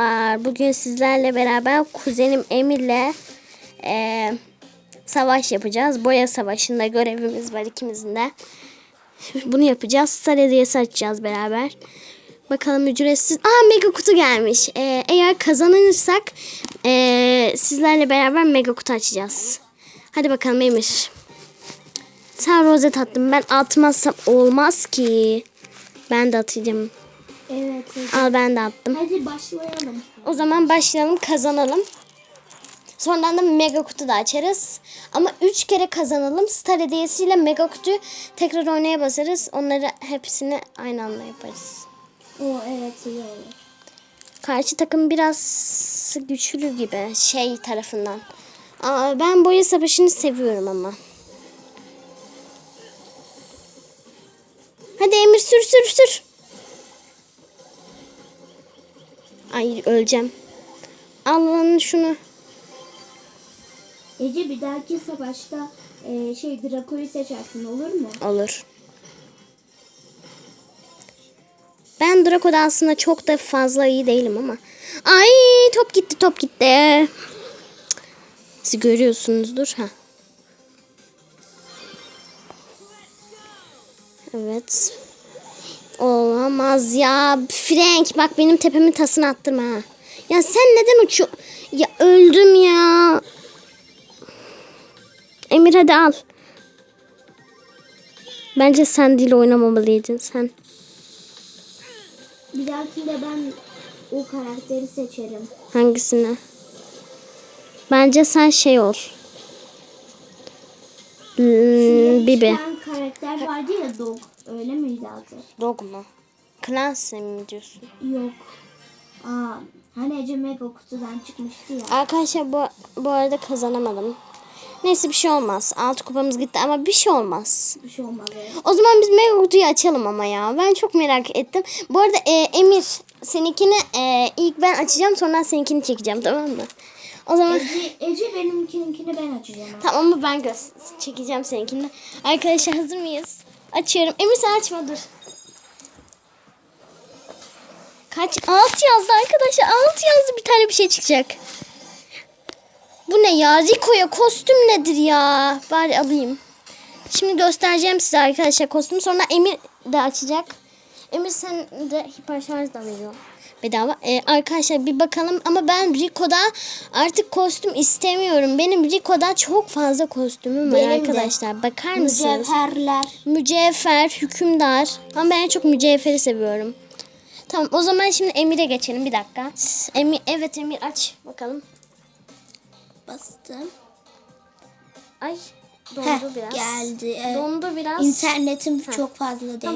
Merhabalar. Bugün sizlerle beraber kuzenim Emir'le eee, savaş yapacağız. Boya savaşında görevimiz var ikimizin de. Bunu yapacağız. Star hediyesi açacağız beraber. Bakalım ücretsiz. Aa mega kutu gelmiş. Eee, eğer kazanırsak eee, sizlerle beraber mega kutu açacağız. Hadi bakalım Emir. Sen rozet attın. Ben atmazsam olmaz ki. Ben de atacağım. Evet. Al ben de attım. Hadi başlayalım. O zaman başlayalım kazanalım. Sonradan da mega kutu da açarız. Ama 3 kere kazanalım. Star hediyesiyle mega kutu tekrar oynaya basarız. Onları hepsini aynı anda yaparız. O evet iyi olur. Karşı takım biraz güçlü gibi şey tarafından. Aa, ben boya savaşını seviyorum ama. Hadi Emir sür sür sür. Ay öleceğim. Allah'ın şunu. Ece bir dahaki savaşta e, şey Draco'yu seçersin olur mu? Olur. Ben Draco'da aslında çok da fazla iyi değilim ama. Ay top gitti top gitti. Siz görüyorsunuzdur. ha. Evet. Olamaz ya. Frank bak benim tepemin tasını attırma ha. Ya sen neden uçuyor? Ya öldüm ya. Emir hadi al. Bence sen değil oynamamalıydın sen. Bir dahakinde ben o karakteri seçerim. Hangisini? Bence sen şey ol. Hmm, Bibi. Karakter vardı ya Dog. Öyle miydi adı? Dog mu? Clancy mi diyorsun? Yok. Aa, hani Ece kutudan çıkmıştı ya. Arkadaşlar bu, bu arada kazanamadım. Neyse bir şey olmaz. Altı kupamız gitti ama bir şey olmaz. Bir şey olmadı. O zaman biz mega kutuyu açalım ama ya. Ben çok merak ettim. Bu arada e, Emir seninkini e, ilk ben açacağım sonra seninkini çekeceğim tamam mı? O zaman... Ece, Ece benimkininkini ben açacağım. Tamam mı ben göz çekeceğim seninkini. Arkadaşlar hazır mıyız? Açıyorum. Emir sen açma dur. Kaç? Alt yazdı arkadaşlar. Alt yazdı bir tane bir şey çıkacak. Bu ne ya? Rico'ya kostüm nedir ya? Bari alayım. Şimdi göstereceğim size arkadaşlar kostümü. Sonra Emir de açacak. Emir sen de hiper şarj da veriyor. Bedava. Ee, arkadaşlar bir bakalım ama ben Rico'da artık kostüm istemiyorum. Benim Rico'da çok fazla kostümüm var Benim de. arkadaşlar. Bakar mısınız? Mücevherler. Mücevher, hükümdar. Ama ben en çok mücevheri seviyorum. Tamam o zaman şimdi Emir'e geçelim bir dakika. Emir, evet Emir aç bakalım. Bastım. Ay dondu Heh, biraz. geldi. Evet. Dondu biraz. İnternetim çok fazla değil.